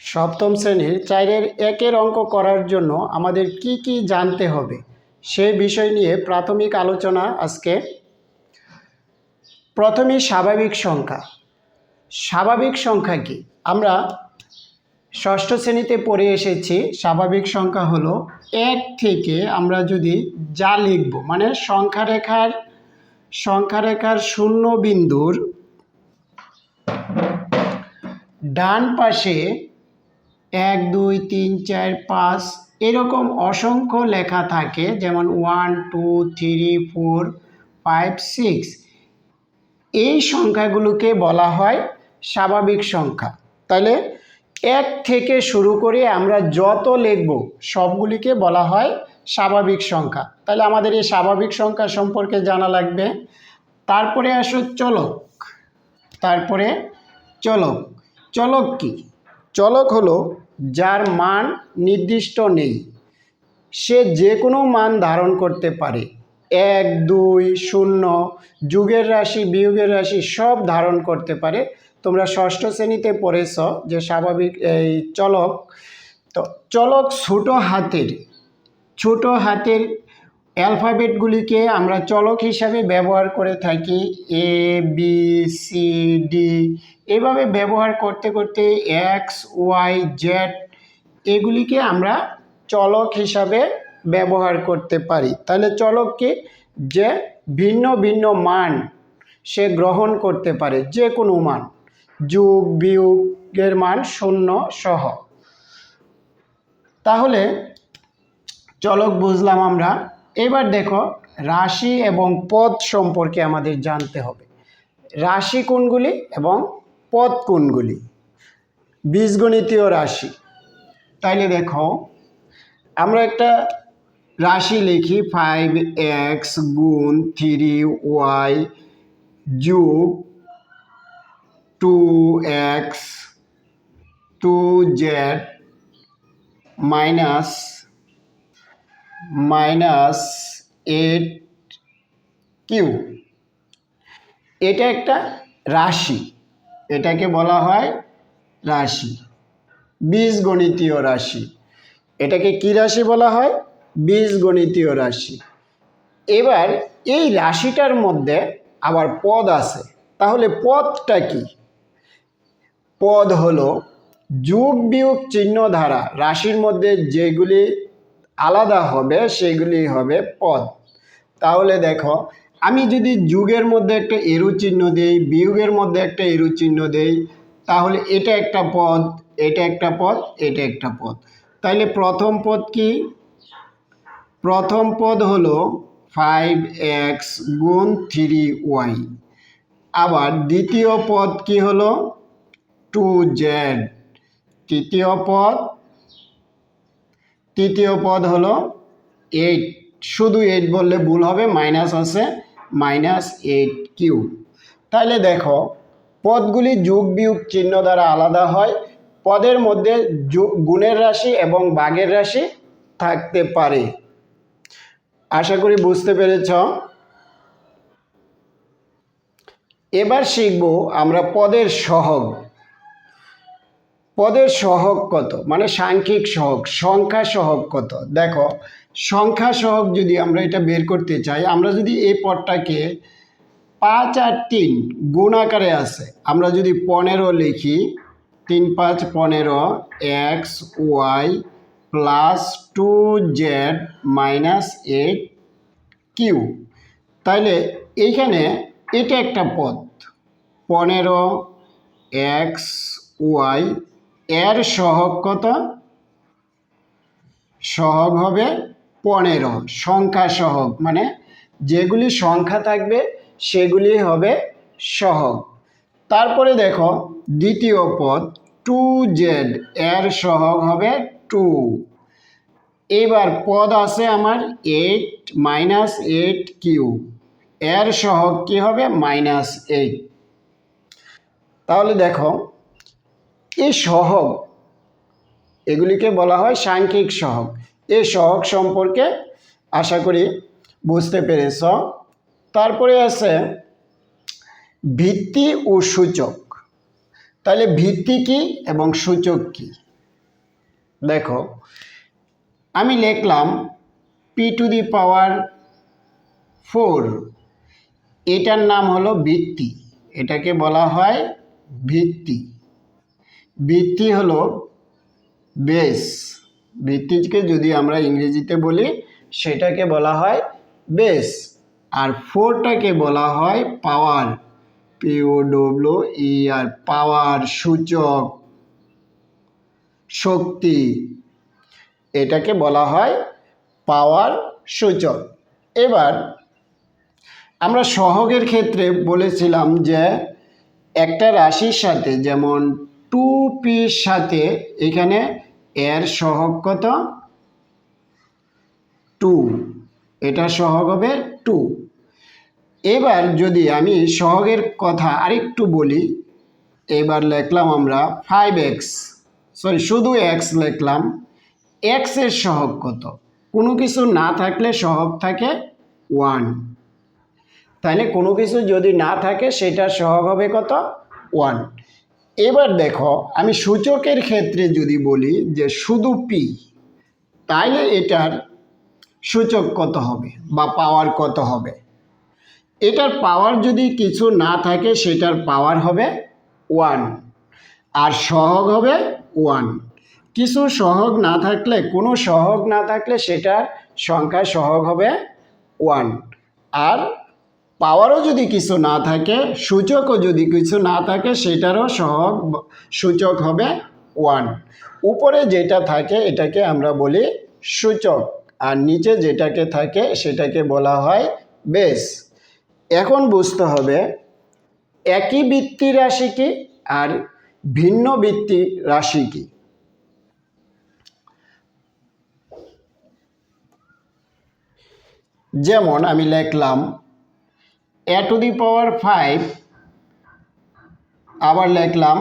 সপ্তম শ্রেণির চারের একের অঙ্ক করার জন্য আমাদের কি কি জানতে হবে? সেই বিষয় নিয়ে প্রাথমিক আলোচনা আজকে। প্রথমেই স্বাভাবিক সংখ্যা। স্বাভাবিক সংখ্যা কি? আমরা ষষ্ঠ শ্রেণীতে পড়ে এসেছি। স্বাভাবিক সংখ্যা হলো এক থেকে আমরা যদি যা লিখব মানে সংখ্যা রেখার সংখ্যা রেখার শূন্য বিন্দুর ডান পাশে এক, দুই, তিন, চার, পাঁচ এরকম অসংখ্য লেখা থাকে, যেমন one two three four five six এই সংখ্যাগুলোকে বলা হয় স্বাভাবিক সংখ্যা। তাহলে এক থেকে শুরু করে আমরা যত লিখব, সবগুলিকে বলা হয় স্বাভাবিক সংখ্যা। তাহলে আমাদের এই স্বাভাবিক সংখ্যা সম্পর্কে জানা লাগবে। তারপরে আসো চলক। তারপরে চলক। চলক কি? চলক হলো যার মান নির্দিষ্ট নেই। সে যে কোনো মান ধারণ করতে পারে। এক, দুই, শূন্য, যুগের রাশি, বিয়োগের রাশি সব ধারণ করতে পারে। তোমরা ষষ্ঠ শ্রেণীতে পড়েছ যে স্বাভাবিক, এই চলক, তো চলক ছোটো হাতের ছোটো হাতের অ্যালফাবেটগুলিকে আমরা চলক হিসাবে ব্যবহার করে থাকি এ বি সি ডি এভাবে ব্যবহার করতে করতে এক্স ওয়াই জেড এগুলিকে আমরা চলক হিসাবে ব্যবহার করতে পারি। তাহলে চলককে যে ভিন্ন ভিন্ন মান সে গ্রহণ করতে পারে, যে কোনো মান, যোগ, বিয়োগের মান শূন্য সহ। তাহলে চলক বুঝলাম আমরা। এবার দেখো, রাশি এবং পদ সম্পর্কে আমাদের জানতে হবে। রাশি কোনগুলি এবং পদ কোনগুলি? বীজগণিতীয় রাশি। তাইলে দেখো, আমরা একটা রাশি লিখি ফাইভ এক্স গুণ থ্রি ওয়াই যোগ two x two z minus minus eight q. এটা একটা রাশি। এটাকে বলা হয় রাশি। বীজগণিতীয় রাশি। এটাকে কি রাশি বলা হয়? বীজগণিতীয় রাশি। এবার এই রাশিটার মধ্যে আবার পদ আছে। তাহলে পদটা কি? পদ হলো যোগ বিয়োগ চিহ্ন দ্বারা রাশির মধ্যে যেগুলি আলাদা হবে, সেগুলি হবে পদ। তাহলে দেখো, আমি যদি যুগের মধ্যে একটা এরু চিহ্ন দেই, বিয়োগের মধ্যে একটা এরু চিহ্ন দেই, তাহলে এটা একটা পদ, এটা একটা পদ, এটা একটা পদ। তাহলে প্রথম পদ কি? প্রথম পদ হলো ফাইভ এক্স গুণ থ্রি ওয়াই আবার দ্বিতীয় পদ কি হলো? টু জেড তৃতীয় পদ তৃতীয় পদ হলো এইট শুধু এইট বললে ভুল হবে মাইনাস আছে মাইনাস এইট কিউ তাহলে দেখো, পদগুলি যোগ বিয়োগ চিহ্ন দ্বারা আলাদা হয়। পদের মধ্যে গুণের রাশি এবং বাঘের রাশি থাকতে পারে। আশা করি বুঝতে পেরেছ? এবার শিখব আমরা পদের সহগ। পদের সহগ কত? মানে সাংখ্যিক সহগ, সংখ্যা সহগ কত? দেখো, সংখ্যা সহগ যদি আমরা এটা বের করতে চাই, আমরা যদি এই পদটাকে পাঁচ আর তিন গুণ আকারে আছে আমরা যদি পনেরো লিখি, তিন পাঁচ পনেরো, x, y plus two z minus eight q. তাইলে এইখানে এটা একটা পদ, পনেরো, এক্স, ওয়াই এর সহগ কত? সহগ হবে পনেরো। সংখ্যা সহগ মানে যেগুলি সংখ্যা থাকবে, সেগুলি হবে সহগ। তারপরে দেখো, দ্বিতীয় পদ টু জেড এর সহগ হবে টু। এবার পদ আছে আমার এইট মাইনাস এইট কিউ। এর সহগ কি হবে? Minus eight. তাহলে দেখো এই সহগ, এগুলিকে বলা হয় সাংখ্যিক সহগ। এই সহগ সম্পর্কে আশা করি বুঝতে পেরেছ। তারপরে আছে ভিত্তি ও সূচক। তাহলে ভিত্তি কি এবং সূচক কি? দেখো, আমি লিখলাম p to the power four এটার নাম হলো ভিত্তি। এটাকে বলা হয় ভিত্তি। ভিত্তি হলো বেস বৃত্তিকে যদি আমরা ইংরেজিতে বলি, সেটাকে বলা হয় বেস আর ফোরটাকে বলা হয় পাওয়ার পিও ডব্লিউ ই আর পাওয়ার, সূচক, শক্তি। এটাকে বলা হয় পাওয়ার, সূচক। এবার আমরা সহগের ক্ষেত্রে বলেছিলাম যে একটা রাশির সাথে যেমন টু পির সাথে এখানে এর সহগ কত? টু। এটা সহগ হবে টু। এবার যদি আমি সহগের কথা আরেকটু বলি, এবার লিখলাম আমরা ফাইভ এক্স সরি শুধু এক্স লিখলাম। এক্সের সহগ কত? কোনো কিছু না থাকলে সহগ থাকে ওয়ান তাহলে কোনো কিছু যদি না থাকে, সেটার সহগ হবে কত? ওয়ান এবার দেখো, আমি সূচকের ক্ষেত্রে যদি বলি যে শুধু পি তাইলে এটার সূচক কত হবে বা পাওয়ার কত হবে? এটার পাওয়ার যদি কিছু না থাকে, সেটার পাওয়ার হবে ওয়ান আর সহগ হবে ওয়ান কিছু সহগ না থাকলে, কোনো সহগ না থাকলে সেটার সংখ্যা সহগ হবে ওয়ান আর পাওয়ারও যদি কিছু না থাকে, সূচকও যদি কিছু না থাকে, সেটারও সহগ, সূচক হবে ওয়ান উপরে যেটা থাকে, এটাকে আমরা বলি সূচক, আর নিচে যেটাকে থাকে, সেটাকে বলা হয় বেস এখন বুঝতে হবে, একই বৃত্তি রাশি কি, আর ভিন্ন বৃত্তি রাশি কি? যেমন আমি লিখলাম এ টু দি পাওয়ার ফাইভ আবার লিখলাম,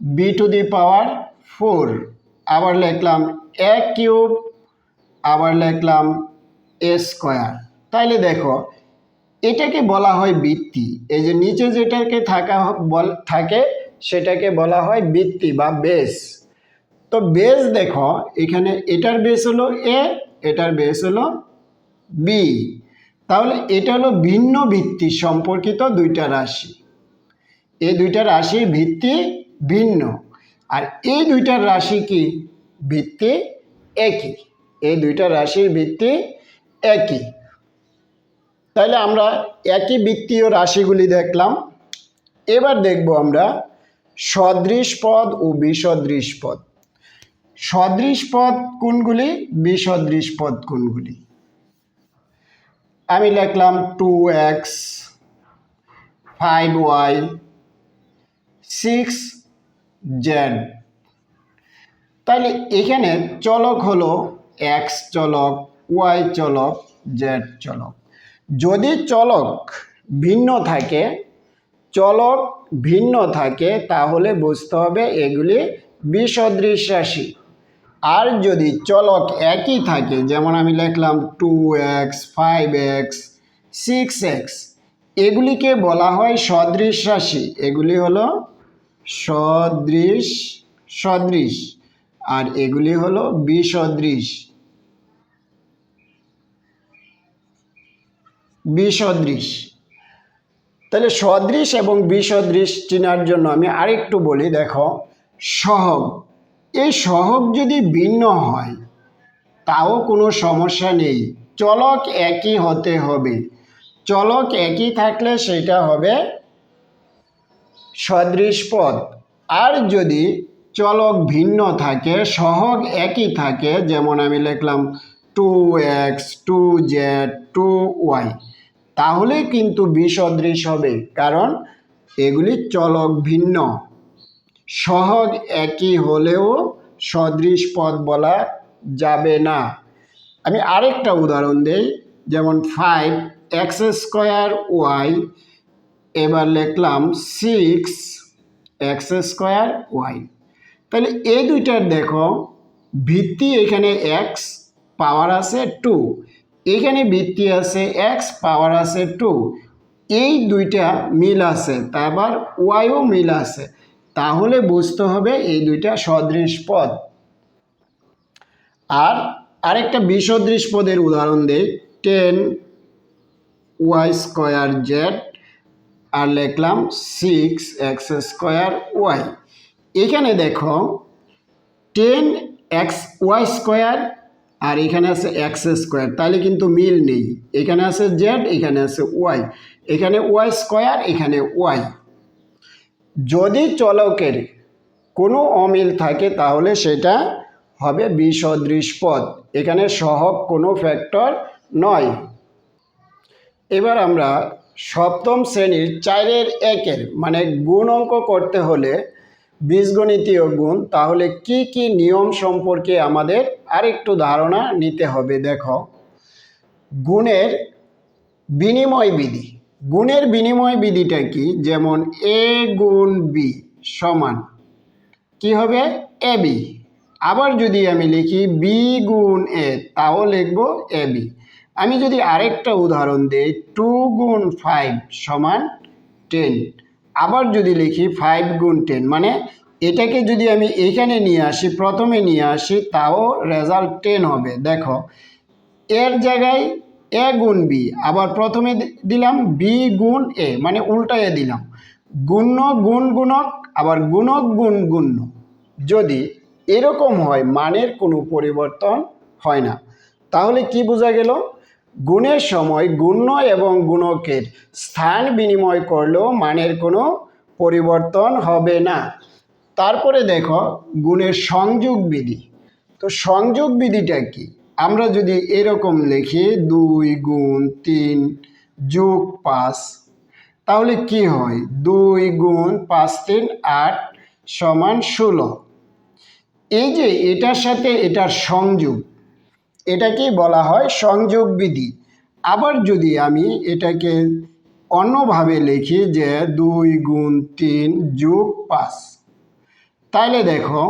b to the power four আবার লিখলাম, এ কিউব আবার লিখলাম, এ স্কোয়ার। তাইলে দেখো, এটাকে বলা হয় বৃত্তি। এই যে নিচে যেটাকে থাকা বল, থাকে, সেটাকে বলা হয় বৃত্তি বা বেস। তো বেস দেখো, এখানে এটার বেস হলো এ, এটার বেস হলো বি। তাহলে এটা হলো ভিন্ন ভিত্তি সম্পর্কিত দুইটা রাশি। এই দুইটা রাশির ভিত্তি ভিন্ন। আর এই দুইটা রাশি কি? ভিত্তি একই। এই দুইটা রাশির ভিত্তি একই। তাহলে আমরা একই বৃত্তীয় রাশিগুলি দেখলাম। এবার দেখব আমরা সদৃশ পদ ও বিসদৃশ পদ। সদৃশ পদ কোনগুলি? বিসদৃশ পদ কোনগুলি? আমি লিখলাম two x five y six z তাহলে এখানে চলক হলো এক্স চলক ওয়াই চলক জেড চলক। যদি চলক ভিন্ন থাকে, চলক ভিন্ন থাকে, তাহলে বুঝতে হবে এগুলি বিসদৃশ রাশি আর যদি চলক একই থাকে, যেমন আমি লিখলাম two x five x six x এগুলিকে বলা হয় সদৃশ রাশি। এগুলি হলো সদৃশ সদৃশ, আর এগুলি হলো বিসদৃশ। বিসদৃশ। তাহলে সদৃশ এবং বিসদৃশ চেনার জন্য আমি আরেকটু বলি, দেখো, সহগ। এই সহগ যদি ভিন্ন হয়, তাও কোনো সমস্যা নেই। চলক একই হতে হবে। চলক একই থাকলে সেটা হবে সদৃশ পদ। আর যদি চলক ভিন্ন থাকে, সহগ একই থাকে, যেমন আমি লিখলাম two x, two z, two y, তাহলে কিন্তু বিসদৃশ হবে, কারণ এগুলি চলক ভিন্ন। সহগ একই হলেও সদৃশ পদ বলা যাবে না। আমি আরেকটা উদাহরণ দেই, যেমন ফাইভ এক্স স্কোয়ার ওয়াই এবার লিখলাম সিক্স এক্স স্কোয়ার ওয়াই তাহলে এই দুইটার দেখো, ভিত্তি এখানে এক্স পাওয়ার আছে টু এখানে ভিত্তি আছে এক্স পাওয়ার আছে টু এই দুইটা মিল আছে, তারপর ওয়াইও মিল আছে। তাহলে বুঝতে হবে এই দুইটা সদৃশ পদ। আর আরেকটা বিসদৃশ পদের উদাহরণ দেই। টেন ওয়াই স্কোয়ার জেড, আর লিখলাম সিক্স এক্স স্কোয়ার ওয়াই। এখানে দেখো, টেন এক্স ওয়াই স্কোয়ার, আর এখানে আছে এক্স স্কোয়ার। তাহলে কিন্তু মিল নেই। এখানে আছে জেড, এখানে আছে ওয়াই। এখানে ওয়াই স্কোয়ার, এখানে ওয়াই। যদি চলকের কোনো অমিল থাকে, তাহলে সেটা হবে বিসদৃশ পদ এখানে সহগ কোনো ফ্যাক্টর নয়। এবার আমরা সপ্তম শ্রেণির চারের একের মানে গুণ অঙ্ক করতে হলে বীজগণিতীয় গুণ, তাহলে কি কি নিয়ম সম্পর্কে আমাদের আরেকটু ধারণা নিতে হবে, দেখো। গুণের বিনিময় বিধি। গুণের বিনিময় বিধিটা কি? যেমন এ গুণ বি সমান কি হবে? এ বি আবার যদি আমি লিখি বি গুণ এ তাও লিখব এ বি আমি যদি আরেকটা উদাহরণ দিই টু গুণ ফাইভ সমান টেন আবার যদি লিখি ফাইভ গুণ টেন মানে এটাকে যদি আমি এখানে নিয়ে আসি, প্রথমে নিয়ে আসি, তাও রেজাল্ট টেন হবে। দেখো, এর জায়গায় এ গুণ বি আবার প্রথমে দিলাম বি গুণ এ মানে উল্টায়ে দিলাম। গুণ্য গুণ গুণক, আবার গুণক গুণ গুণ্য। যদি এরকম হয়, মানের কোনো পরিবর্তন হয় না। তাহলে কি বোঝা গেল? গুণের সময় গুণ্য এবং গুণকের স্থান বিনিময় করলেও মানের কোনো পরিবর্তন হবে না। তারপরে দেখো, গুণের সংযোগ বিধি। তো সংযোগ বিধিটা কি? আমরা যদি এরকম লিখি, দুই গুণ তিন যোগ পাঁচ, তাহলে কি হয়? দুই গুণ পাঁচ তিন আট সমান ষোলো। এই যে এটার সাথে এটার সংযোগ এটাকেই বলা হয় সংযোগ বিধি। আবার যদি আমি এটাকে অন্যভাবে লিখি যে দুই গুণ তিন যোগ পাঁচ, তাহলে দেখো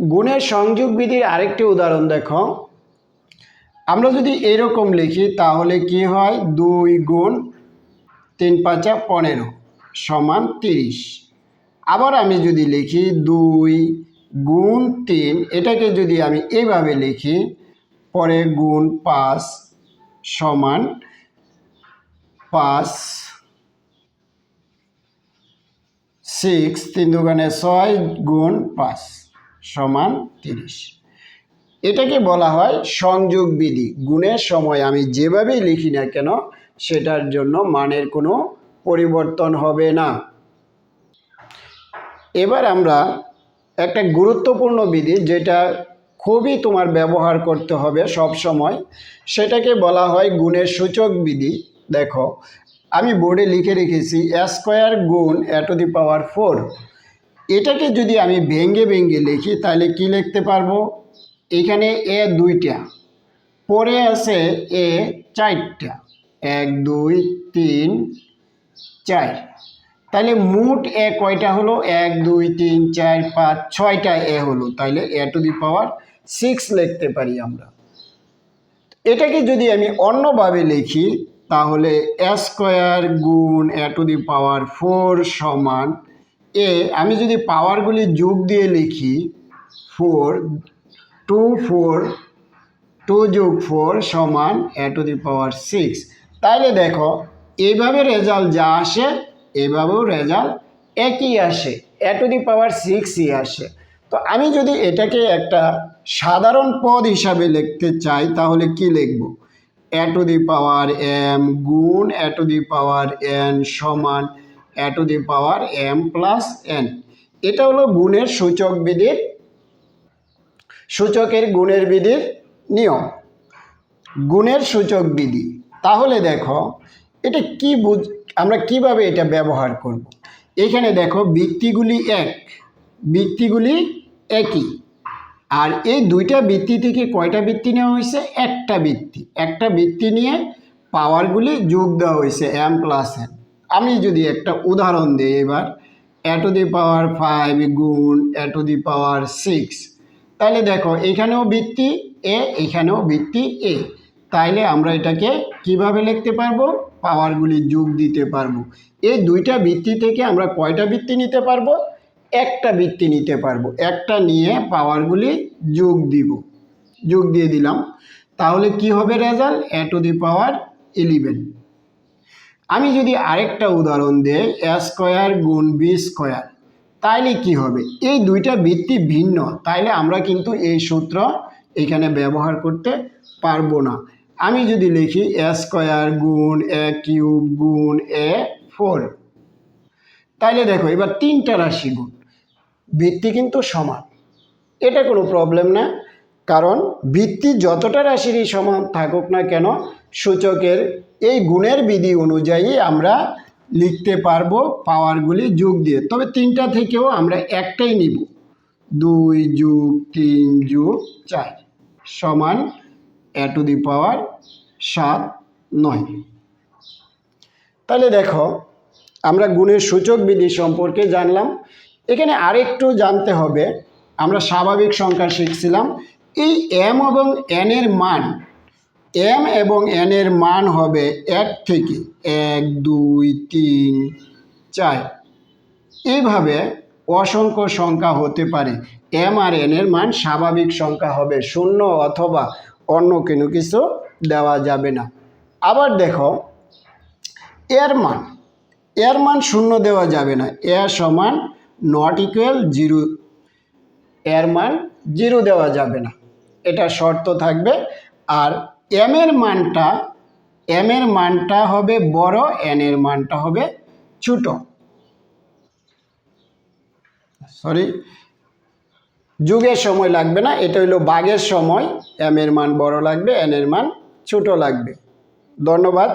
গুণের সংযোগ বিধির আরেকটি উদাহরণ দেখো। আমরা যদি এরকম লিখি, তাহলে কি হয়? দুই গুণ তিন পাঁচা পনেরো সমান তিরিশ। আবার আমি যদি লিখি, দুই গুণ তিন, এটাকে যদি আমি এইভাবে লিখি, পরে গুণ পাঁচ সমান পাঁচ সিক্স, তিন দোকানে ছয় গুণ পাঁচ। সমান তিরিশ। এটাকে বলা হয় সংযোগ বিধি। গুণের সময় আমি যেভাবেই লিখি না কেন, সেটার জন্য মানের কোনো পরিবর্তন হবে না। এবার আমরা একটা গুরুত্বপূর্ণ বিধি, যেটা খুবই তোমার ব্যবহার করতে হবে সব সময় সেটাকে বলা হয় গুণের সূচক বিধি। দেখো, আমি বোর্ডে লিখে রেখেছি, স্কোয়ার গুণ এ টু দি পাওয়ার ফোর। এটাকে যদি আমি ভেঙ্গে ভেঙ্গে লিখি, তাহলে কি লিখতে পারব? এখানে এ দুইটা, পরে আছে এ চারটা, এক, দুই, তিন, চার। তাহলে মোট এ কয়টা হলো? এক, দুই, তিন, চার, পাঁচ, ছয়টা এ হলো। তাহলে এ টু দি পাওয়ার সিক্স লিখতে পারি আমরা। এটাকে যদি আমি অন্যভাবে লিখি, তাহলে এ স্কোয়ার গুণ এ টু দি পাওয়ার ফোর সমান এ, আমি যদি পাওয়ারগুলি যোগ দিয়ে লিখি ফোর টু ফোর টু যোগ ফোর সমান এ টু দি পাওয়ার সিক্স তাইলে দেখো এইভাবে রেজাল্ট যা আসে, এভাবেও রেজাল্ট একই আসে এ টু দি পাওয়ার সিক্সই আসে। তো আমি যদি এটাকে একটা সাধারণ পদ হিসাবে লিখতে চাই, তাহলে কি লিখব? এ টু দি পাওয়ার এম গুণ এ টু দি পাওয়ার এন সমান a to the power m plus n এটা হলো গুণের সূচক বিধির, সূচকের গুণের বিধির নিয়ম। গুণের সূচক বিধি। তাহলে দেখো, এটা কি বুঝ, আমরা কীভাবে এটা ব্যবহার করব। এখানে দেখো বৃত্তিগুলি এক বৃত্তিগুলি একই। আর এই দুইটা বৃত্তি থেকে কয়টা বৃত্তি নেওয়া হয়েছে? একটা বৃত্তি একটা বৃত্তি নিয়ে পাওয়ারগুলি যোগ দেওয়া হয়েছে এম প্লাস এন আমি যদি একটা উদাহরণ দিই এবার এ টু দি পাওয়ার ফাইভ গুণ এ দি পাওয়ার সিক্স তাহলে দেখো এখানেও বৃত্তি এ এখানেও বৃত্তি এ তাইলে আমরা এটাকে কীভাবে লিখতে পারব? পাওয়ারগুলি যোগ দিতে পারব। এই দুইটা বৃত্তি থেকে আমরা কয়টা বৃত্তি নিতে পারব? একটা বৃত্তি নিতে পারব। একটা নিয়ে পাওয়ারগুলি যোগ দিব। যোগ দিয়ে দিলাম। তাহলে কি হবে result a to the power eleven আমি যদি আরেকটা উদাহরণ দেই এ স্কোয়ার গুণ বি স্কোয়ার তাইলে কি হবে? এই দুইটা বৃত্তি ভিন্ন, তাইলে আমরা কিন্তু এই সূত্র এখানে ব্যবহার করতে পারব না। আমি যদি লিখি এ স্কোয়ার গুণ এ কিউব গুণ এ ফোর তাইলে দেখো এবার তিনটা রাশি গুণ বৃত্তি কিন্তু সমান। এটা কোনো প্রবলেম না, কারণ বৃত্তি যতটা রাশিরই সমান থাকুক না কেন, সূচকের এই গুণের বিধি অনুযায়ী আমরা লিখতে পারব পাওয়ারগুলি যোগ দিয়ে। তবে তিনটা থেকেও আমরা একটাই নিব। দুই যোগ তিন যোগ চার সমান এ টু দি পাওয়ার সাত নয়। তাহলে দেখো, আমরা গুণের সূচক বিধি সম্পর্কে জানলাম। এখানে আরেকটু জানতে হবে, আমরা স্বাভাবিক সংখ্যা শিখছিলাম। এই এম এবং এন এর মান এম এবং এন এর মান হবে এক থেকে এক, দুই, তিন, চার। এইভাবে অসংখ্য সংখ্যা হতে পারে। এম আর এন এর মান স্বাভাবিক সংখ্যা হবে শূন্য অথবা অন্য কোনো কিছু দেওয়া যাবে না। আবার দেখো, এর মান এর মান শূন্য দেওয়া যাবে না। এ সমান নট ইকুয়াল জিরো। এর মান জিরো দেওয়া যাবে না। এটা শর্ত থাকবে। আর এম এর মানটা এম এর মানটা হবে বড় এন এর মানটা হবে ছোট। সরি যুগের সময় লাগবে না, এটা হইল বাঘের সময় এম এর মান বড় লাগবে এন এর মান ছোট লাগবে। ধন্যবাদ।